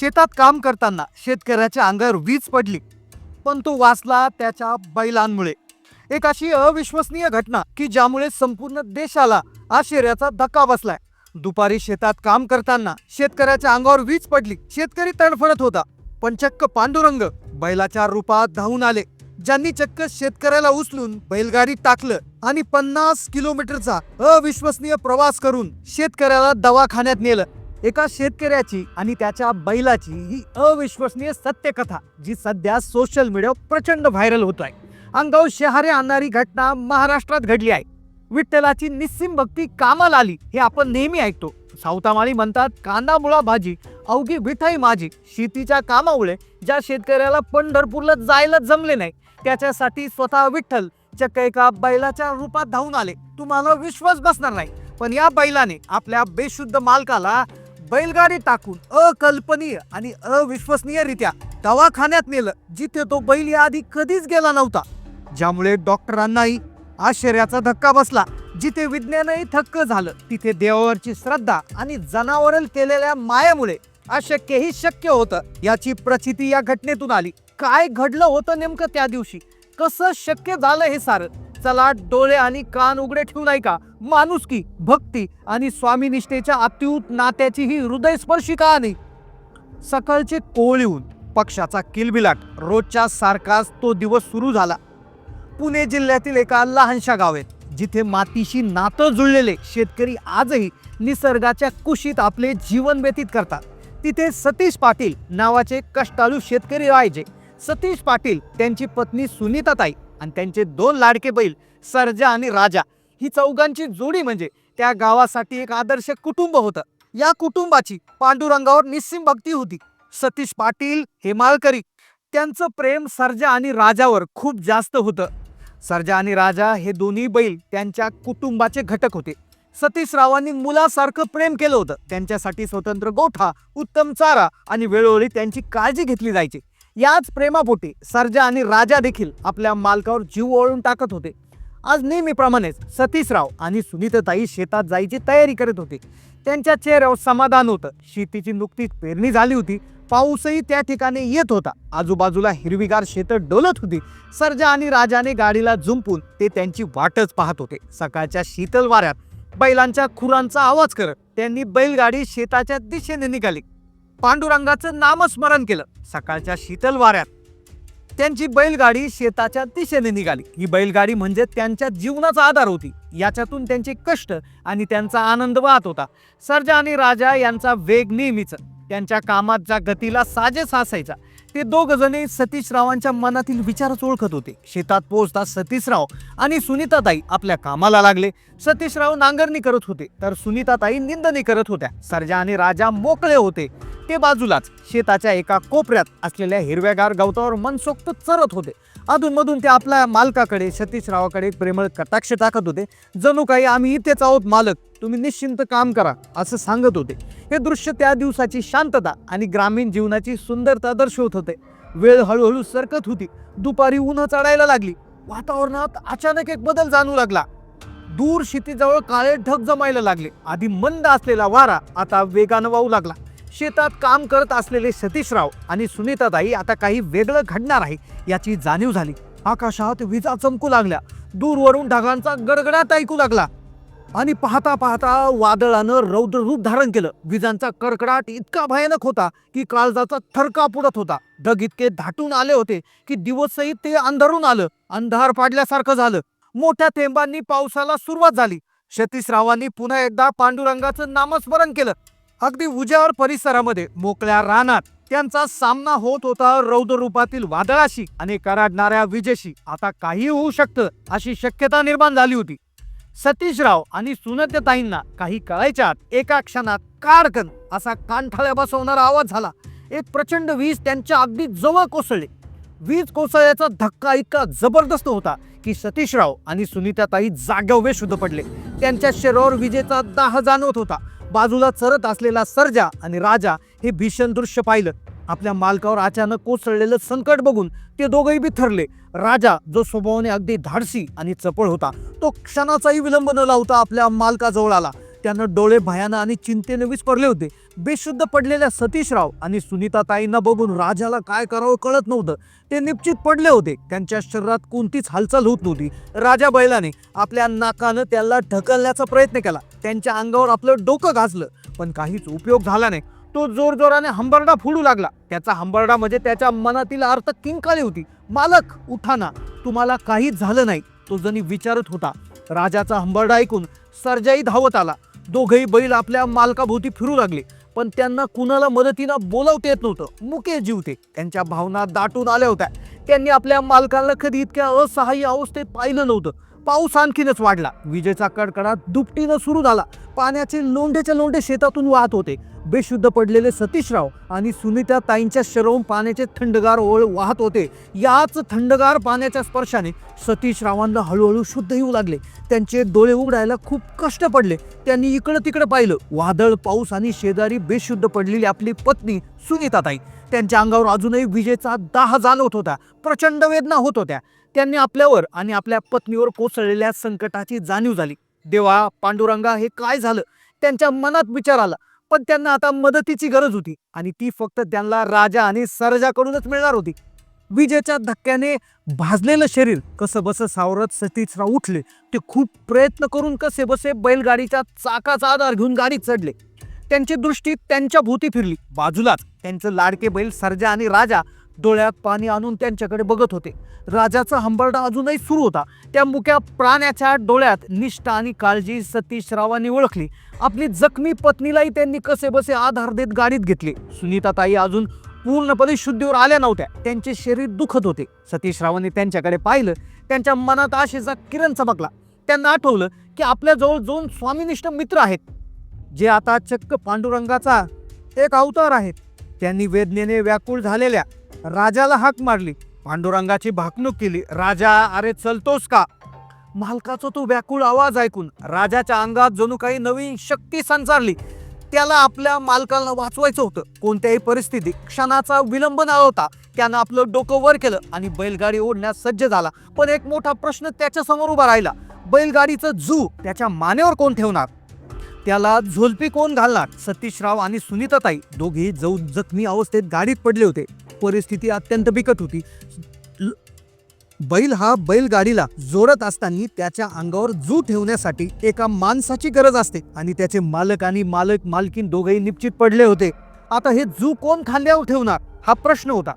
शेतात काम करताना शेतकऱ्याच्या अंगावर वीज पडली पण तो वाचला त्याच्या बैलांमुळे. एक अशी अविश्वसनीय घटना की ज्यामुळे संपूर्ण देशाला आश्चर्याचा धक्का बसलाय. दुपारी शेतात काम करताना शेतकऱ्याच्या अंगावर वीज पडली शेतकरी तडफडत होता पण चक्क पांडुरंग बैलाच्या रूपात धावून आले ज्यांनी चक्क शेतकऱ्याला उचलून बैलगाडीत टाकलं आणि पन्नास किलोमीटरचा अविश्वसनीय प्रवास करून शेतकऱ्याला दवाखान्यात नेलं. एका शेतकऱ्याची आणि त्याच्या बैलाची ही अविश्वसनीय सत्यकथा जी सध्या सोशल मीडियावर प्रचंड व्हायरल होत आहे अंगाव शहारे आणणारी घटना महाराष्ट्रात घडली आहे. विठ्ठलाची निस्सिम भक्ती कामाला आली हे आपण नेहमी ऐकतो. सावतामाळी म्हणतात कांदा मुळा भाजी अवघी विठाई माझी. शेतीच्या कामामुळे ज्या शेतकऱ्याला पंढरपूरला जायला जमले नाही त्याच्यासाठी स्वतः विठ्ठल चक्क एका बैलाच्या रूपात धावून आले. तुम्हाला विश्वास बसणार नाही. पण या बैलाने आपल्या बेशुद्ध मालकाला बैलगाडी टाकून अकल्पनीय आणि अविश्वसनीयरित्या दवाखान्यात नेलं जिथे तो बैल याआधी कधीच गेला नव्हता. ज्यामुळे डॉक्टरांनाही आश्चर्याचा धक्का बसला. जिथे विज्ञानही थक्क झालं तिथे देवावरची श्रद्धा आणि जनावरल केलेल्या मायामुळे अशक्यही शक्य होतं याची प्रचिती या घटनेतून आली. काय घडलं होतं नेमकं त्या दिवशी? कसं शक्य झालं हे सारं? चला डोळे आणि कान उघडे ठेवू नाही का? माणुसकी भक्ती आणि स्वामीनिष्ठेच्या अत्युत नात्याची ही हृदयस्पर्शी कहाणी. सकाळचे कोळ येऊन पक्षाचा किलबिलाट रोजच्या सारखाच तो दिवस सुरू झाला. पुणे जिल्ह्यातील एका लहानशा गावात जिथे मातीशी नातं जुळलेले शेतकरी आजही निसर्गाच्या कुशीत आपले जीवन व्यतीत करतात. तिथे सतीश पाटील नावाचे कष्टाळू शेतकरी राहायचे. सतीश पाटील त्यांची पत्नी सुनीताताई आणि त्यांचे दोन लाडके बैल सर्जा आणि राजा. ही चौघांची जोडी म्हणजे त्या गावासाठी एक आदर्श कुटुंब होतं. या कुटुंबाची पांडुरंगावर निस्सिम भक्ती होती. सतीश पाटील हेमाळकरी त्यांचं प्रेम सर्जा आणि राजावर खूप जास्त होतं. सर्जा आणि राजा हे दोन्ही बैल त्यांच्या कुटुंबाचे घटक होते. सतीश रावांनी मुलासारखं प्रेम केलं होतं. त्यांच्यासाठी स्वतंत्र गोठा उत्तम चारा आणि वेळोवेळी त्यांची काळजी घेतली जायची. याच प्रेमापोटी सर्जा आणि राजा देखील आपल्या मालकावर जीव ओळून टाकत होते. आज नेहमीप्रमाणेच सतीशराव आणि सुनीताताई शेतात जायची तयारी करत होते. त्यांच्या चेहऱ्यावर समाधान होतं. शेतीची नुकतीच पेरणी झाली होती. पाऊसही त्या ठिकाणी येत होता. आजूबाजूला हिरवीगार शेतं डोलत होती. सर्जा आणि राजाने गाडीला झुंपून ते त्यांची वाटच पाहत होते. सकाळच्या शीतल वाऱ्यात बैलांच्या खुरांचा आवाज करत त्यांनी बैलगाडी शेताच्या दिशेने निघाली. पांडुरंगाचं नामस्मरण केलं. सकाळच्या शीतल वाऱ्यात त्यांची बैलगाडी शेताच्या दिशेने निघाली. ही बैलगाडी म्हणजे त्यांच्या जीवनाचा आधार होती. याच्यातून त्यांचे कष्ट आणि त्यांचा आनंद वाहत होता. सर्जा आणि राजा यांचा वेग नेहमीच. त्यांच्या कामाच्या गतीला साजेस असायचा ते दोघ जणी सतीशरावांच्या मनातील विचारच ओळखत होते. शेतात पोहोचता सतीशराव आणि सुनीताताई आपल्या कामाला लागले. सतीशराव नांगरणी करत होते तर सुनीताताई निंदणी करत होत्या. सर्जा आणि राजा मोकळे होते. ते बाजूलाच शेताच्या एका कोपऱ्यात असलेल्या हिरव्यागार गवतावर मनसोक्त चरत होते. अधूनमधून ते आपल्या मालकाकडे सतीशरावाकडे प्रेमळ कटाक्ष टाकत होते. जणू काही आम्ही इथेच आहोत मालक. तुम्ही निश्चिंत काम करा असं सांगत होते. हे दृश्य त्या दिवसाची शांतता आणि ग्रामीण जीवनाची सुंदरता दर्शवत होते. वेळ हळूहळू सरकत होती. दुपारी ऊन चढायला लागली. वातावरणात अचानक एक बदल जाणू लागला. दूर शेतीजवळ काळे ढग जमायला लागले. आधी मंद असलेला वारा आता वेगानं वाहू लागला. शेतात काम करत असलेले सतीशराव आणि सुनीताताई आता काही वेगळं घडणार आहे याची जाणीव झाली. आकाशात विजा चमकू लागल्या. दूरवरून ढगांचा गडगडाट ऐकू लागला. आणि पाहता पाहता वादळानं रौद्र रूप धारण केलं. विजांचा कडकडाट इतका भयानक होता की काळजाचा थरका पुरत होता. ढग इतके धाटून आले होते की दिवसही ते अंधारून आलं. अंधार पाडल्यासारखं झालं. मोठ्या थेंबांनी पावसाला सुरुवात झाली. सतीशरावांनी पुन्हा एकदा पांडुरंगाचं नामस्मरण केलं. अगदी उजावर परिसरामध्ये मोकळ्या रानात त्यांचा सामना होत होता रौद्र रूपातील वादळाशी आणि कराडणाऱ्या विजेशी. आता काही होऊ शकतं अशी शक्यता निर्माण झाली होती. सतीशराव आणि सुनत्यताईंना काही कळायच्या आत एका क्षणात कारकन असा कानठाळ्या बसवणारा आवाज झाला. एक प्रचंड वीज त्यांच्या अगदी जवळ कोसळली. वीज कोसळल्याचा धक्का इतका जबरदस्त होता की सतीशराव आणि सुनीताताई जाग्यावे शुद्ध पडले. त्यांच्या शरीरावर विजेचा दाह जाणवत होता. बाजूला चरत असलेला सर्जा आणि राजा हे भीषण दृश्य पाहिलं. आपल्या मालकावर अचानक कोसळलेलं संकट बघून ते दोघंही बिथरले. राजा जो स्वभावाने अगदी धाडसी आणि चपळ होता तो क्षणाचाही विलंब न लावता आपल्या मालकाजवळ आला. त्यानं डोळे भयानं आणि चिंतेने विस्परले होते. बेशुद्ध पडलेल्या सतीशराव आणि सुनीताताईंना बघून राजाला काय करावं कळत नव्हतं. ते निश्चित पडले होते. त्यांच्या शरीरात कोणतीच हालचाल होत नव्हती. राजा बैलाने आपल्या नाकानं त्याला ढकलण्याचा प्रयत्न केला. त्यांच्या अंगावर आपलं डोकं घासलं पण काहीच उपयोग झाला नाही. तो जोरजोराने हंबरडा फोडू लागला. त्याचा हंबरडा म्हणजे त्याच्या मनातील अर्थ किंकाळी होती. मालक उठाना तुम्हाला काहीच झालं नाही. तो जणी विचारत होता. राजाचा हंबरडा ऐकून सर्जाई धावत आला. दोघही बैल आपल्या मालकाभोवती फिरू लागले पण त्यांना कुणाला मदतीनं बोलावता येत नव्हतं. मुके जीवते त्यांच्या भावना दाटून आल्या होत्या. त्यांनी आपल्या मालकाला कधी इतक्या असहाय्य अवस्थेत पाहिलं नव्हतं. पाऊस आणखीनच वाढला. विजेचा कडकडाट दुपटीनं सुरू झाला. पाण्याचे लोंढेच्या लोंढे शेतातून वाहत होते. बेशुद्ध पडलेले सतीशराव आणि सुनीता ताईंच्या शरवून पाण्याचे थंडगार ओळ वाहत होते. याच थंडगार पाण्याच्या स्पर्शाने सतीशरावांना हळूहळू शुद्ध येऊ लागले. त्यांचे डोळे उघडायला खूप कष्ट पडले. त्यांनी इकडं तिकडं पाहिलं. वादळ पाऊस आणि शेजारी बेशुद्ध पडलेली आपली पत्नी सुनीताताई त्यांच्या अंगावर अजूनही विजेचा दाह जाणवत होता. प्रचंड वेदना होत होत्या. त्यांनी आपल्यावर आणि आपल्या पत्नीवर कोसळलेल्या संकटाची जाणीव झाली. देवा पांडुरंगा हे काय झालं? त्यांच्या मनात विचार आला. पण त्यांना आता मदतीची गरज होती आणि ती फक्त त्यांना राजा आणि सरजाकडूनच मिळणार होती. विजेच्या धक्क्याने भाजलेलं शरीर कसं बसं सावरत सतीचरा उठले. ते खूप प्रयत्न करून कसे बसे बैलगाडीच्या चाकाचा आधार घेऊन गाडीत चढले. त्यांची दृष्टी त्यांच्या भोवती फिरली. बाजूलाच त्यांचं लाडके बैल सरजा आणि राजा डोळ्यात पाणी आणून त्यांच्याकडे बघत होते. राजाचा हंबरडा अजूनही सुरू होता. त्या मुक्या प्राण्याच्या डोळ्यात निष्ठा आणि काळजी सतीशरावांनी ओळखली. आपली जखमी पत्नीलाही त्यांनी कसे बसे आधार देत गाडीत घेतले. सुनीताताई अजून पूर्णपणे शुद्धीवर आल्या नव्हत्या. त्यांचे शरीर दुखत होते. सतीशरावांनी त्यांच्याकडे पाहिलं. त्यांच्या मनात आशेचा किरण चमकला. त्यांना आठवलं की आपल्याजवळ दोन स्वामीनिष्ठ मित्र आहेत. जे आता चक्क पांडुरंगाचा एक अवतार आहेत. त्यांनी वेदनेने व्याकुळ झालेल्या राजाला हाक मारली. पांडुरंगाची भाकणूक केली. राजा अरे चलतोस का? मालकाचा तो व्याकुळ आवाज ऐकून राजाच्या अंगात जणू काही नवीन शक्ती संचारली. त्याला आपल्या मालकाला वाचवायचं होतं. कोणत्याही परिस्थितीत क्षणाचा विलंब न होता त्यानं आपलं डोकं वर केलं आणि बैलगाडी ओढण्यास सज्ज झाला. पण एक मोठा प्रश्न त्याच्यासमोर उभा राहिला. बैलगाडीचं जू त्याच्या मानेवर कोण ठेवणार? त्याला झोलपी कोण घालणार? सतीशराव आणि सुनीताताई दोघे जाऊ जखमी अवस्थेत गाडीत पडले होते. परिस्थिती अत्यंत बिकट होती. ल- बैल हा बैलगाडीला जोडत असताना त्याच्या अंगावर जू ठेवण्यासाठी एका माणसाची गरज असते आणि त्याचे मालक आणि मालक मालकीन दोघेही निश्चित पडले होते. आता हे जू कोण खांद्यावर ठेवणार? हा प्रश्न होता.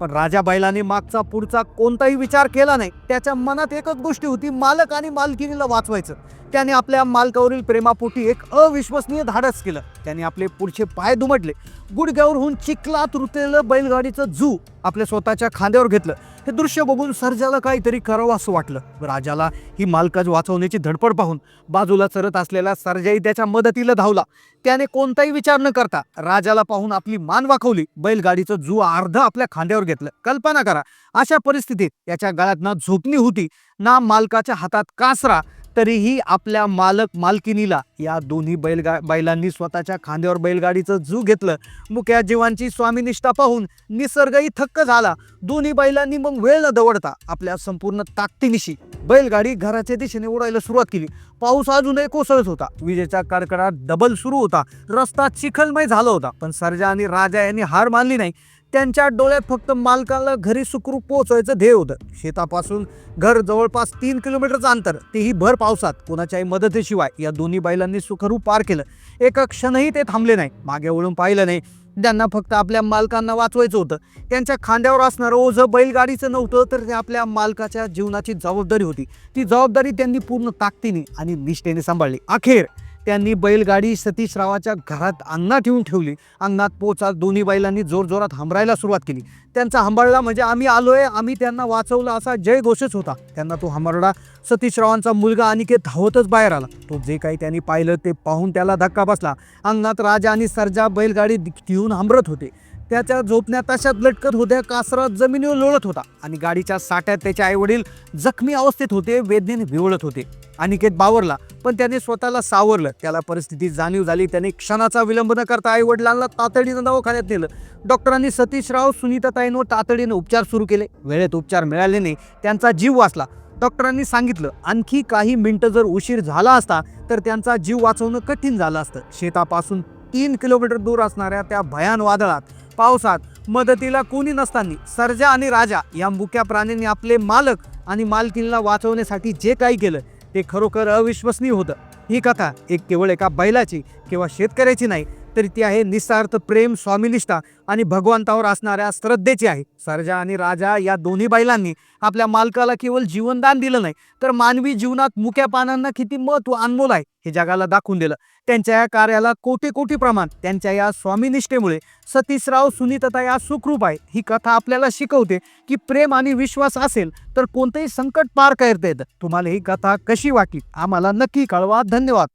पण राजा बैलाने मागचा पुढचा कोणताही विचार केला नाही. त्याच्या मनात एकच गोष्टी होती मालक आणि मालकिनीला वाचवायचं. त्याने आपल्या मालकावरील प्रेमापोटी एक अविश्वसनीय धाडस केलं. त्याने आपले पुढचे पाय दुमटले गुडघ्यावर होऊन चिखलात रुतलेलं बैलगाडीचं जू आपल्या स्वतःच्या खांद्यावर घेतलं. हे दृश्य बघून सर्जाला काहीतरी करावं असं वाटलं. राजाला ही मालकाज वाचवण्याची धडपड पाहून बाजूला चरत असलेला सर्जाई त्याच्या मदतीला धावला. त्याने कोणताही विचार न करता राजाला पाहून आपली मान वाखवली. बैलगाडीचं जू अर्ध आपल्या खांद्यावर घेतलं. कल्पना करा अशा परिस्थितीत याच्या गळ्यात ना झोपणी होती ना मालकाच्या हातात कासरा तरीही आपल्या मालक मालकिनीला या दोन्ही बैलगा बैलांनी स्वतःच्या खांद्यावर बैलगाडीचं जू घेतलं. मुक्या जीवांची स्वामीनिष्ठा पाहून निसर्गही थक्क झाला. दोन्ही बैलांनी मग वेळ न दवडता आपल्या संपूर्ण ताकदीनिशी बैलगाडी घराच्या दिशेने उडायला सुरुवात केली. पाऊस अजूनही कोसळत होता. विजेचा कडकडाट डबल सुरू होता. रस्ता चिखलमय झाला होता. पण सरजा आणि राजा यांनी हार मानली नाही. त्यांच्या डोळ्यात फक्त मालकाला घरी सुखरूप पोहोचवायचं ध्येय होतं. शेतापासून घर जवळपास तीन किलोमीटरचं अंतर तेही भर पावसात. कोणाच्याही मदतीशिवाय या दोन्ही बैलांनी सुखरूप पार केलं. एका क्षणही ते थांबले नाही. मागे वळून पाहिलं नाही. त्यांना फक्त आपल्या मालकांना वाचवायचं होतं. त्यांच्या खांद्यावर असणारं ओझं बैलगाडीचं नव्हतं तर ते आपल्या मालकाच्या जीवनाची जबाबदारी होती. ती जबाबदारी त्यांनी पूर्ण ताकदीने आणि निष्ठेने सांभाळली. अखेर त्यांनी बैलगाडी सतीशरावाच्या घरात अंगणात ठेवून ठेवली. अंगणात पोचात दोन्ही बैलांनी जोरजोरात हंबरायला सुरुवात केली. त्यांचा हंबरडा म्हणजे आम्ही आलोय आम्ही त्यांना वाचवलं असा जय घोषच होता. त्यांना तो हंबरडा सतीशरावांचा मुलगा अनिकेत धावतच बाहेर आला. तो जे काही त्यांनी पाहिलं ते पाहून त्याला धक्का बसला. अंगणात राजा आणि सरजा बैलगाडी घेऊन हंबरत होते. त्याच्या झोपण्या तशात लटकत होत्या कासरा जमिनीवर लोळत होता आणि गाडीच्या साठ्यात त्याचे आईवडील जखमी अवस्थेत होते वेदनेने विवळत होते. अनिकेत बावरला पण त्याने स्वतःला सावरलं. त्याला परिस्थिती जाणीव झाली. त्याने क्षणाचा विलंब न करता आई वडिलांना तातडीनं दवाखान्यात नेलं. डॉक्टरांनी सतीशराव सुनीताताईंवर तातडीनं उपचार सुरू केले. वेळेत उपचार मिळाले नाही त्यांचा जीव वाचला. डॉक्टरांनी सांगितलं आणखी काही मिनटं जर उशीर झाला असता तर त्यांचा जीव वाचवणं कठीण झालं असतं. शेतापासून तीन किलोमीटर दूर असणाऱ्या त्या भयान वादळात पावसात मदतीला कोणी नसताना सर्जा आणि राजा या मुक्या प्राण्यांनी आपले मालक आणि मालकीणला वाचवण्यासाठी जे काही केलं ते खरोखर अविश्वसनीय होतं. ही कथा एक केवळ एका बैलाची किंवा शेतकऱ्याची नाही तर ती आहे निस्वार्थ प्रेम स्वामिनिष्ठा आणि भगवंतावर असणाऱ्या श्रद्धेची आहे. सर्जा आणि राजा या दोन्ही बैलांनी आपल्या मालकाला केवळ जीवनदान दिलं नाही तर मानवी जीवनात मुक्या पानांना किती महत्त्व अनमोल आहे हे जगाला दाखवून दिलं. त्यांच्या या कार्याला कोटी कोटी प्रमाण त्यांच्या या स्वामिनिष्ठेमुळे सतीशराव सुनीतता या सुखरूप आहे. ही कथा आपल्याला शिकवते की प्रेम आणि विश्वास असेल तर कोणतंही संकट पार करता येतं. तुम्हाला ही कथा कशी वाटली? आम्हाला नक्की कळवा. धन्यवाद.